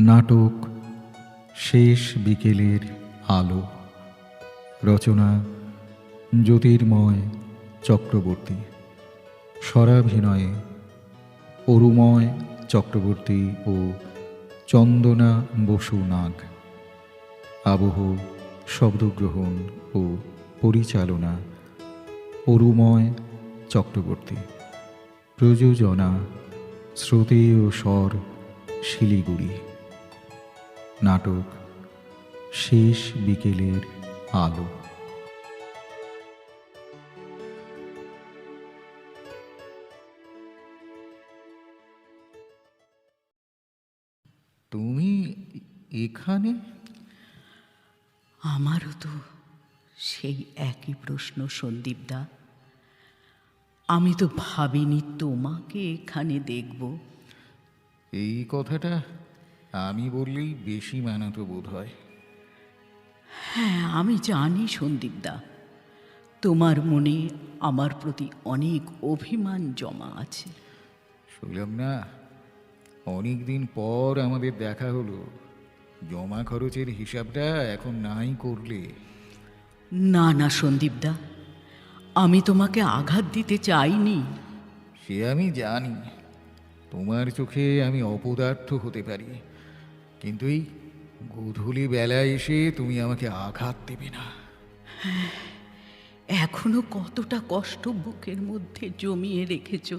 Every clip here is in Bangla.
নাটক শেষ বিকেলের আলো। রচনা জ্যোতির্ময় চক্রবর্তী। স্বরাভিনয়ে অরুময় চক্রবর্তী ও চন্দনা বসু নাগ। আবহ, শব্দগ্রহণ ও পরিচালনা অরুময় চক্রবর্তী। প্রযোজনা শ্রুতি ও স্বর শিলিগুড়ি। নাটক শেষ বিকেলের আলো। তুমি এখানে? আমারও তো সেই একই প্রশ্ন সন্দীপদা আমি তো ভাবিনি তোমাকে এখানে দেখব। এই কথাটা আমি বললেই বেশি মানাতো বোধ হয়। হ্যাঁ আমি জানি সন্দীপদা তোমার মনে আমার প্রতি অনেক অভিমান জমা আছে। শুনলাম না অনেক দিন পর আমাদের দেখা হলো। জমা খরচের হিসাবটা এখন নাই করলে। না না সন্দীপদা আমি তোমাকে আঘাত দিতে চাইনি। সে আমি জানি তোমার চোখে আমি অপদার্থ হতে পারি। কিন্তু এই গধূলি বেলায় এসে তুমি আমাকে আঘাত দেবে না। এখনও কতটা কষ্ট বুকের মধ্যে জমিয়ে রেখেছ।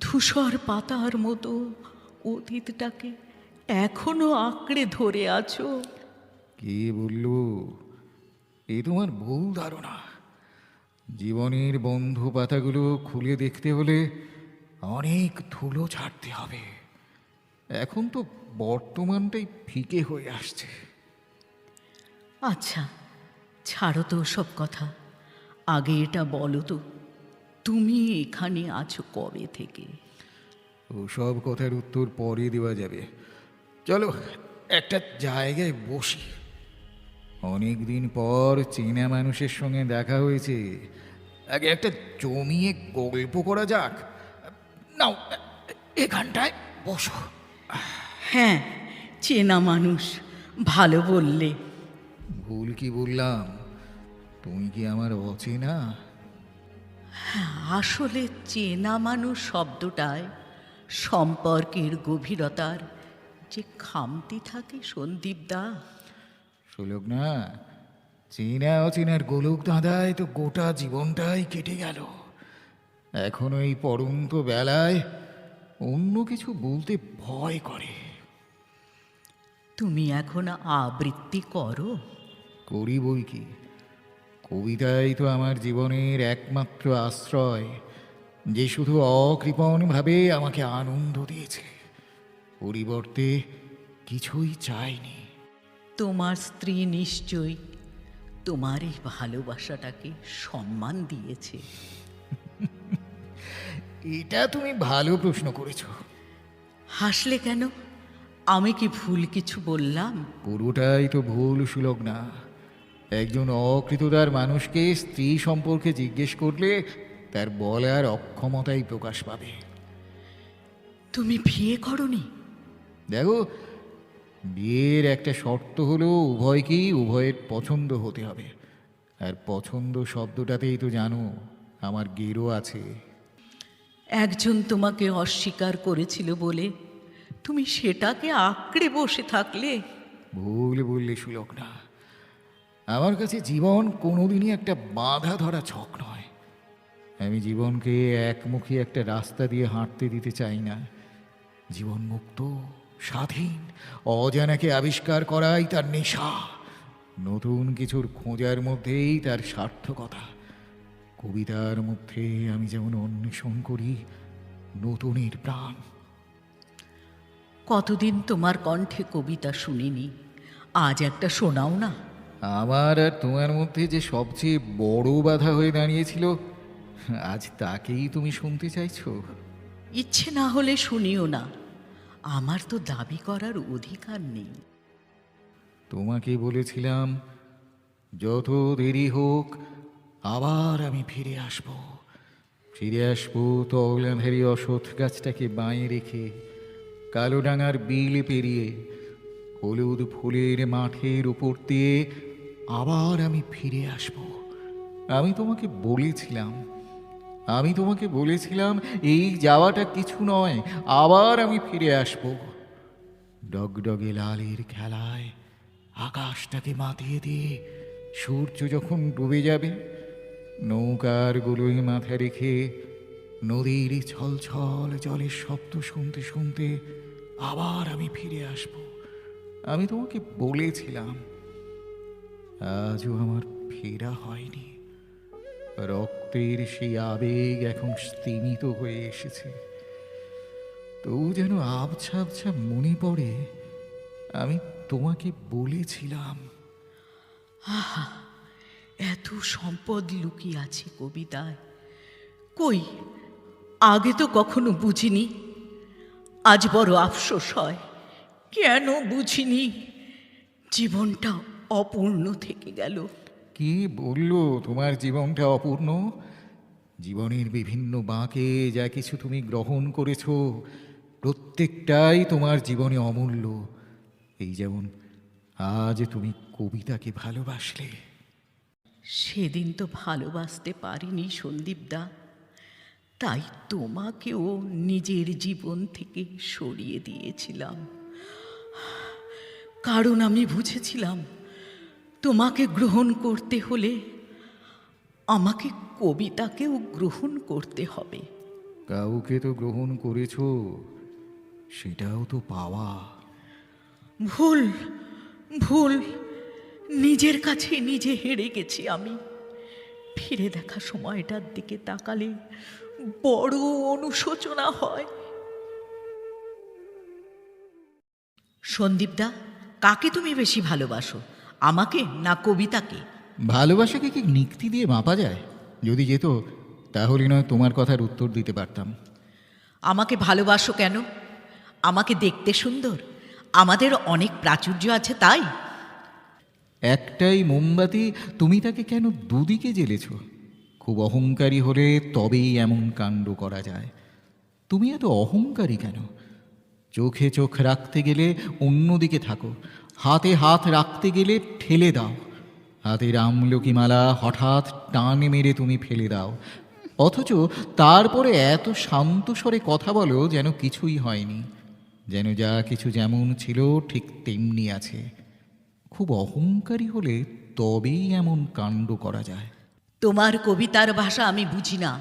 ধূসর পাতার মতো অতীতটাকে এখনও আঁকড়ে ধরে আছো। কে বলল? এ তোমার ভুল ধারণা। জীবনের বন্ধু পাতাগুলো খুলে দেখতে হলে অনেক ধুলো ছাড়তে হবে। এখন তো বর্তমানটাই ফিকে হয়ে আসছে। আচ্ছা ছাড়ো তো সব কথা। আগে এটা বলো তো তুমি এখানে আছো কবে থেকে? ওসব কথার উত্তর পরে দেওয়া যাবে। চলো একটা জায়গায় বসি। অনেক দিন পর চেনা মানুষের সঙ্গে দেখা হয়েছে। আগে একটা জমিয়ে গল্প করা যাক। নাও এখানটায় বসো। হ্যাঁ চেনা মানুষ ভালো বললে। ভুল কি বললাম? তুমি কি আমার অচেনা? আসলে চেনা মানুষ শব্দটায় সম্পর্কের গভীরতার যে খামতি থাকে সন্দীপদা শোলক না চেনা অচেনার গোলক দাঁদায় তো গোটা জীবনটাই কেটে গেল। এখন এই পরন্ত বেলায় অন্য কিছু বলতে ভয় করে। তুমি এখন আবৃত্তি করো। করি বই কি? কবিতাই তো আমার জীবনের একমাত্র আশ্রয় যে শুধু অকৃপণভাবে আমাকে আনন্দ দিয়েছে। পরিবর্তে কিছুই চাইনি। তোমার স্ত্রী নিশ্চয়ই তোমার এই ভালোবাসাটাকে সম্মান দিয়েছে। এটা তুমি ভালো প্রশ্ন করেছ। হাসলে কেন? আমি কি ভুল কিছু বললাম? পুরোটাই তো ভুল সুলগ না। একজন অকৃতদার মানুষকে স্ত্রী সম্পর্কে জিজ্ঞেস করলে তার বলার অক্ষমতাই প্রকাশ পাবে। তুমি বিয়ে করনি? দেখো বিয়ের একটা শর্ত হলো উভয়কেই উভয়ের পছন্দ হতে হবে। আর পছন্দ শব্দটাতেই তো জানো আমার গেরো আছে। একজন তোমাকে অস্বীকার করেছিল বলে তুমি সেটাকে আঁকড়ে বসে থাকলে? ভুল বললে সুলক না আমার কাছে জীবন কোনোদিনই একটা বাধা ধরা ছক নয়। আমি জীবনকে একমুখী একটা রাস্তা দিয়ে হাঁটতে দিতে চাই না। জীবন মুক্ত, স্বাধীন, অজানাকে আবিষ্কার করাই তার নেশা। নতুন কিছুর খোঁজার মধ্যেই তার সার্থকতা। কবিতার মধ্যে আমি যেমন অন্বেষণ করি নতুনের প্রাণ। কতদিন তোমার কণ্ঠে কবিতা শুনিনি? আজ একটা শোনাও না। আমার আর তোমার মধ্যে যে সবচেয়ে বড় বাধা হয়ে দাঁড়িয়েছিল আজ তাকেই তুমি শুনতে চাইছো? ইচ্ছে না হলে শুনিও না। আমার তো দাবি করার অধিকার নেই। তোমাকে বলেছিলাম যত দেরি হোক আবার আমি ফিরে আসব। ফিরে আসব তগলাধারী অসৎ গাছটাকে বাঁয়ে রেখে কালোডাঙার বিল পেরিয়ে, হলুদ ফুলের মাঠের উপর দিয়ে আবার আমি ফিরে আসব। আমি তোমাকে বলেছিলাম, আমি তোমাকে বলেছিলাম, এই যাওয়াটা কিছু নয়, আবার আমি ফিরে আসব। ডগডগে লালের খেলায় আকাশটাকে মাতিয়ে দিয়ে সূর্য যখন ডুবে যাবে নৌকার গুলোই মাথায় রেখে নদীর ছলছল জলের শব্দ শুনতে শুনতে আবার আমি ফিরে আসব। আমি তোমাকে বলেছিলাম, আজও আমার ফেরা হয়নি। রক্তের সেই আবেগ এখন স্তিমিত হয়ে এসেছে। তবু যেন আবছা আবছা মনে পড়ে, আমি তোমাকে বলেছিলাম। এত সম্পদ লুকিয়ে আছে কবিতায়। কই, আগে তো কখনো বুঝিনি। আজ বড় আফসোস হয়, কেন বুঝিনি? জীবনটা অপূর্ণ থেকে গেল। কি বলল তোমার জীবনটা অপূর্ণ? জীবনের বিভিন্ন বাঁকে যা কিছু তুমি গ্রহণ করেছ, প্রত্যেকটাই তোমার জীবনে অমূল্য। এই যেমন আজ তুমি কবিতাকে ভালোবাসলে। সেদিন তো ভালোবাসতে পারিনি সন্দীপদা। তাই তোমাকেও নিজের জীবন থেকে সরিয়ে দিয়েছিলাম। কারণ আমি বুঝেছিলাম তোমাকে গ্রহণ করতে হলে আমাকে কবিতাকেও গ্রহণ করতে হবে। কাউকে তো গ্রহণ করেছ সেটাও তো পাওয়া। ভুল ভুল নিজের কাছে নিজে হেরে গেছি আমি। ফিরে দেখা সময়টার দিকে তাকালে বড় অনুশোচনা হয়। সন্দীপদা কাকে তুমি বেশি ভালোবাসো আমাকে না কবিতাকে? ভালোবাসাকে কি নিক্তি দিয়ে মাপা যায়? যদি যেত তাহলে নয় তোমার কথার উত্তর দিতে পারতাম। আমাকে ভালোবাসো কেন? আমাকে দেখতে সুন্দর। আমাদের অনেক প্রাচুর্য আছে তাই। একটাই মোমবাতি, তুমি তাকে কেন দুদিকে জ্বেলেছ? খুব অহংকারী হলে তবেই এমন কাণ্ড করা যায়। তুমি এত অহংকারী কেন? চোখে চোখ রাখতে গেলে অন্যদিকে থাকো। হাতে হাত রাখতে গেলে ঠেলে দাও। হাতের আমলকি মালা হঠাৎ টান মেরে তুমি ফেলে দাও। অথচ তারপরে এত শান্ত স্বরে কথা বলো যেন কিছুই হয়নি। যেন যা কিছু যেমন ছিল ঠিক তেমনি আছে। খুব অহংকারী হলে তবেই এমন কাণ্ড করা যায়। তোমার কবিতার ভাষা আমি বুঝি না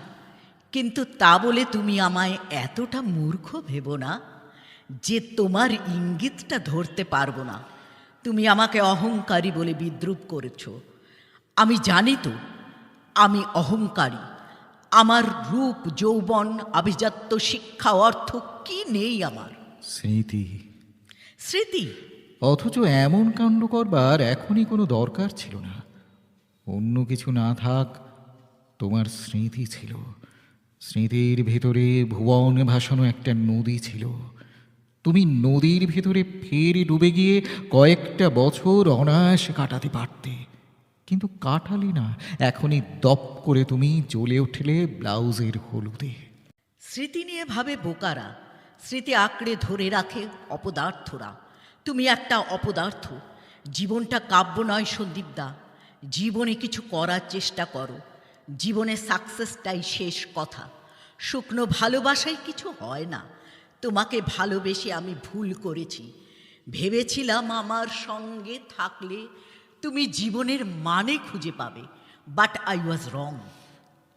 কিন্তু তা বলে তুমি আমায় এতটা মূর্খ ভেবো না যে তোমার ইঙ্গিতটা ধরতে পারব না। তুমি আমাকে অহংকারী বলে বিদ্রুপ করেছ। আমি জানি তো আমি অহংকারী। আমার রূপ যৌবন আভিজাত্য শিক্ষা অর্থ কি নেই আমার? স্মৃতি। স্মৃতি? অথচ এমন কাণ্ড করবার এখনই কোনো দরকার ছিল না। অন্য কিছু না থাক, তোমার স্মৃতি ছিল। স্মৃতির ভেতরে ভুবন ভাসানো একটা নদী ছিল। তুমি নদীর ভেতরে ফের ডুবে গিয়ে কয়েকটা বছর অনায়াসে কাটাতে পারতে। কিন্তু কাটালি না, এখনই দপ করে তুমি জ্বলে উঠলে ব্লাউজের হলুদে। স্মৃতি নিয়ে ভাবে বোকারা। স্মৃতি আঁকড়ে ধরে রাখে অপদার্থরা। তুমি একটা অপদার্থ। জীবনটা কাব্য নয় সন্দীপদা জীবনে কিছু করার চেষ্টা করো। জীবনে সাকসেসটাই শেষ কথা। শুকনো ভালোবাসায় কিছু হয় না। তোমাকে ভালোবেসে আমি ভুল করেছি। ভেবেছিলাম আমার সঙ্গে থাকলে তুমি জীবনের মানে খুঁজে পাবে। বাট আই ওয়াজ রং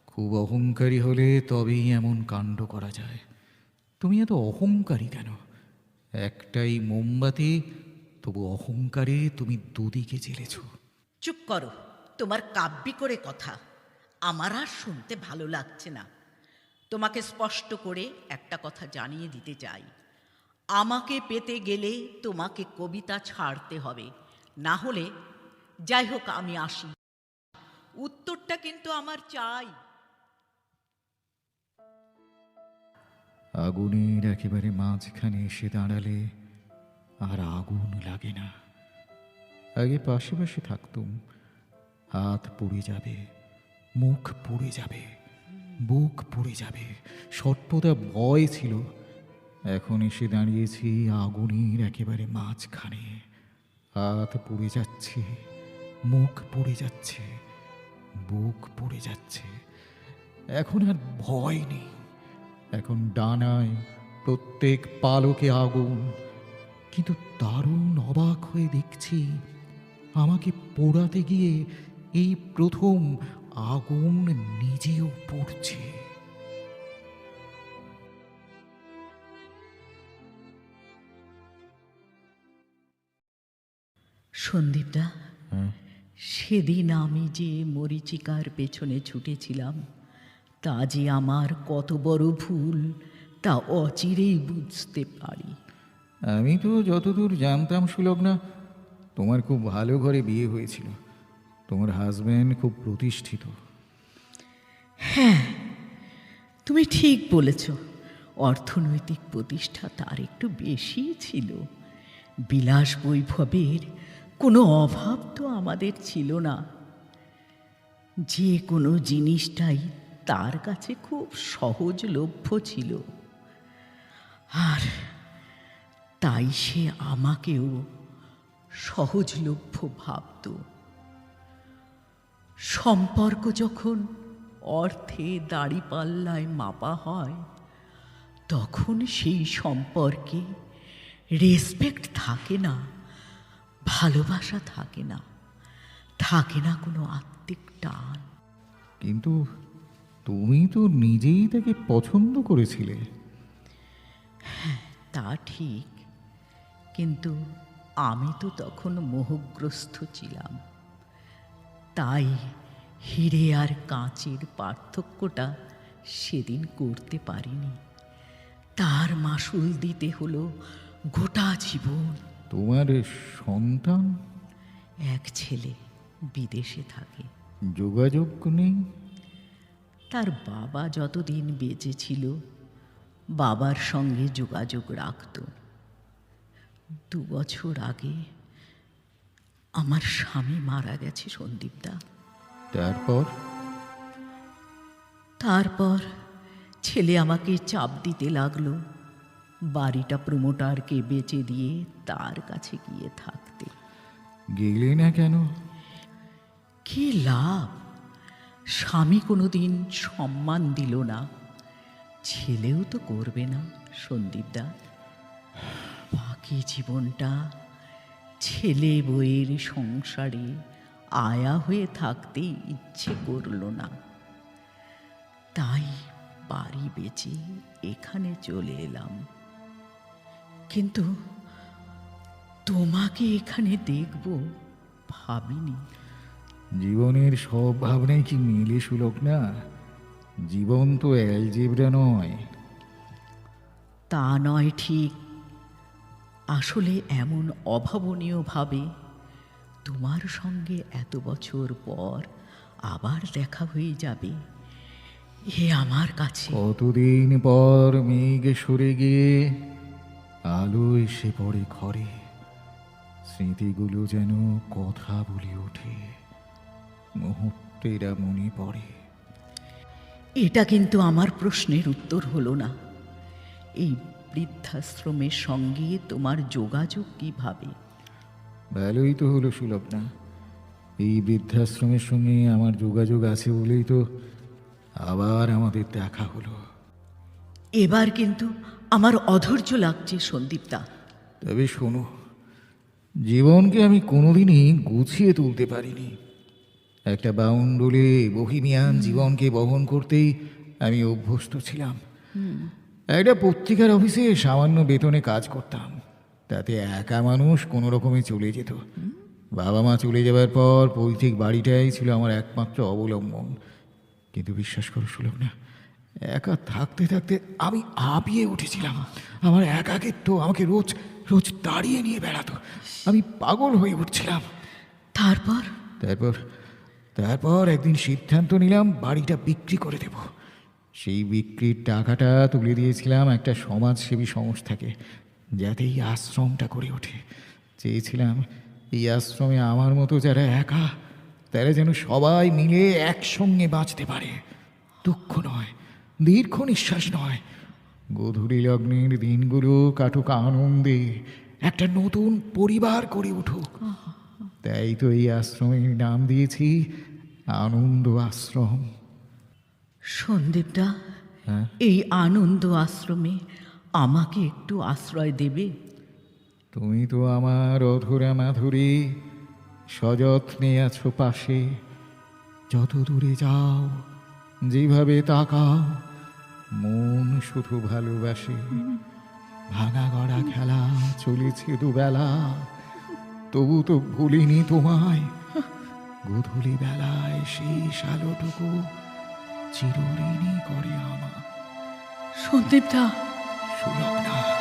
খুব অহংকারী হলে তবেই এমন কাণ্ড করা যায়। তুমি এত অহংকারী কেন? একটাই মোমবাতি, তবু অহংকারে তুমি দুদিকে জেলেছ চুপ করো, তোমার কাব্যি করে কথা। আমার আর শুনতে ভালো লাগছে না। তোমাকে স্পষ্ট করে একটা কথা জানিয়ে দিতে চাই। আমাকে পেতে গেলে তোমাকে কবিতা ছাড়তে হবে। না হলে, যাই হোক, আমি আসি। উত্তরটা কিন্তু আমার চাই। আগুনের একেবারে মাঝখানে এসে দাঁড়ালে আর আগুন লাগে না। আগে পাশে পাশে থাকতুম, হাত পুড়ে যাবে, মুখ পুড়ে যাবে, বুক পুড়ে যাবে, সর্বদা ভয় ছিল। এখন এসে দাঁড়িয়েছি আগুনের একেবারে মাঝখানে। হাত পুড়ে যাচ্ছে, মুখ পুড়ে যাচ্ছে, বুক পুড়ে যাচ্ছে। এখন আর ভয় নেই। এখন ডানায় প্রত্যেক পালকে আগুন কিন্তু দারুণ অবাক হয়ে দেখছি আমাকে পোড়াতে গিয়ে এই প্রথম আগুন নিজেও পড়ছে। সন্দীপদা সেদিন আমি যে মরিচিকার পেছনে ছুটেছিলাম তা যে আমার কত বড় ভুল তা অচিরেই বুঝতে পারি। আমি তো যতদূর জানতাম সুলগ্না তোমার খুব ভালো ঘরে বিয়ে হয়েছিল। তোমার হাজব্যান্ড খুব প্রতিষ্ঠিত। হ্যাঁ তুমি ঠিক বলেছ। অর্থনৈতিক প্রতিষ্ঠা তার একটু বেশি ছিল। বিলাস বৈভবের কোনো অভাব তো আমাদের ছিল না। যে কোনো জিনিসটাই তার কাছে খুব সহজলভ্য ছিল। আর তাই সে আমাকেও সহজলভ্য ভাবত। সম্পর্ক যখন অর্থে দাড়িপাল্লায় মাপা হয়, তখন সেই সম্পর্কে রেসপেক্ট থাকে না, ভালোবাসা থাকে না থাকে না কোনো আত্মিক টান। কিন্তু তুমি তো নিজেই তাকে পছন্দ করেছিলে। তা ঠিক। কিন্তু আমি তো তখন মোহগ্রস্ত ছিলাম। তাই হিরে আর কাঁচের পার্থক্যটা সেদিন করতে পারিনি। তার মাসুল দিতে হলো গোটা জীবন। তোমার সন্তান? এক ছেলে বিদেশে থাকে। যোগাযোগ নেই? তার বাবা যতদিন বেঁচে ছিল বাবার সঙ্গে যোগাযোগ রাখত। দু বছর আগে আমার স্বামী মারা গেছে সন্দীপদা। তারপর? তারপর ছেলে আমাকে চাপ দিতে লাগল বাড়িটা প্রমোটারকে বেচে দিয়ে তার কাছে গিয়ে থাকতে। গেলে না কেন? কি লাভ? স্বামী কোনোদিন সম্মান দিল না। ছেলেও তো করবে না, সন্দীপদা। বাকি জীবনটা ছেলে বইয়ের সংসারে আয়া হয়ে থাকতে ইচ্ছে করল না। তাই বাড়ি বেচে এখানে চলে এলাম। কিন্তু তোমাকে এখানে দেখব ভাবিনি। জীবনের সব ভাবনাই কি মিলে সুলক না? জীবন তো অ্যালজেব্রা নয়। তা নয় ঠিক। আসলে এমন অভাবনীয়ভাবে তোমার সঙ্গে এত বছর পর আবার দেখা হয়ে যাবে। এ আমার কাছে। কতদিন পর মেঘ সরে গিয়ে আলো এসে পড়ে ঘরে। স্মৃতিগুলো যেন কথা বলে ওঠে। মুহূর্তেরা মনে পড়ে। এটা কিন্তু আমার প্রশ্নের উত্তর হলো না। এই বৃদ্ধাশ্রমের সঙ্গে তোমার যোগাযোগ কীভাবে? ভালোই তো হলো সুলভ না এই বৃদ্ধাশ্রমের সঙ্গে আমার যোগাযোগ আছে বলেই তো আবার আমাদের দেখা হলো। এবার কিন্তু আমার অধৈর্য লাগছে সন্দীপদা। তবে শোনো জীবনকে আমি কোনোদিনই গুছিয়ে তুলতে পারিনি। একটা বাউন্ডুলে বহিমিয়ান জীবনকে বহন করতেই আমি অভ্যস্ত ছিলাম। একটা পত্রিকার অফিসে সামান্য বেতনে কাজ করতাম। তাতে একা মানুষ কোনো রকমে চলে যেত। বাবা মা চলে যাবার পর পৈতৃক বাড়িটাই ছিল আমার একমাত্র অবলম্বন। কিন্তু বিশ্বাস করো সুলভ না একা থাকতে থাকতে আমি হাঁপিয়ে উঠেছিলাম। আমার একাকিত্ব আমাকে রোজ রোজ দাঁড়িয়ে নিয়ে বেড়াতো। আমি পাগল হয়ে উঠছিলাম। তারপর? তারপর তারপর একদিন সিদ্ধান্ত নিলাম বাড়িটা বিক্রি করে দেব। সেই বিক্রির টাকাটা তুলে দিয়েছিলাম একটা সমাজসেবী সংস্থাকে যাতে এই আশ্রমটা করে ওঠে। চেয়েছিলাম এই আশ্রমে আমার মতো যারা একা তারা যেন সবাই মিলে একসঙ্গে বাঁচতে পারে। দুঃখ নয় দীর্ঘ নিঃশ্বাস নয়। গোধূলি লগ্নের দিনগুলো কাটুক আনন্দে একটা নতুন পরিবার করে উঠুক। তাই তো এই আশ্রমের নাম দিয়েছি আনন্দ আশ্রম সন্দীপদা হ্যাঁ? এই আনন্দ আশ্রমে আমাকে একটু আশ্রয় দেবে? তুমি তো আমার অধুরা মাধুরী সযত্নে আছো পাশে। যত দূরে যাও যেভাবে তাকাও মন শুধু ভালোবাসে। ভাঙা গড়া খেলা চলেছে দুবেলা তবু তো ভুলিনি তোমায়। গধূলি বেলায় শেষ আলোটুকু চিরঋণী করে আমার সন্দীপদা। সুলগ্ন।